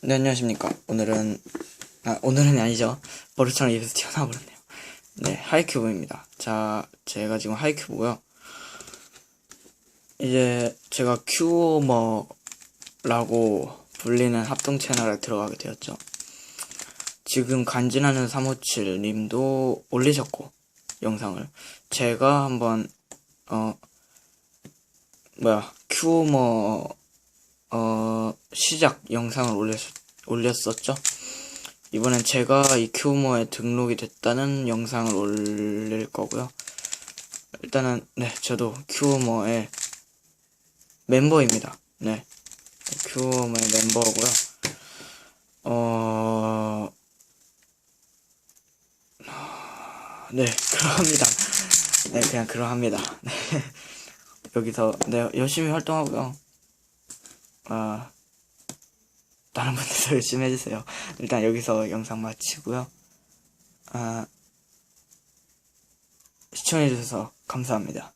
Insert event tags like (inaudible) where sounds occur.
네, 안녕하십니까. 오늘은, 아, 오늘은 아니죠. 버릇처럼 입에서 튀어나와버렸네요. 네, 하이큐브입니다. 자, 제가 지금 하이큐브고요 이제 제가 큐머라고 불리는 합동 채널에 들어가게 되었죠. 지금 간지나는 357 님도 올리셨고, 영상을. 제가 한번, 어, 뭐야, 큐머, 어, 시작 영상을 올렸, 올렸었죠. 이번엔 제가 이 큐머에 등록이 됐다는 영상을 올릴 거고요. 일단은, 네, 저도 큐머의 멤버입니다. 네. 큐머의 멤버고요. 어, 네, 그러합니다. 네, 그냥 그러합니다. 네. 여기서, 네, 열심히 활동하고요. 아, 다른 분들도 (laughs) 열심히 해주세요. 일단 여기서 영상 마치고요. 아, 시청해주셔서 감사합니다.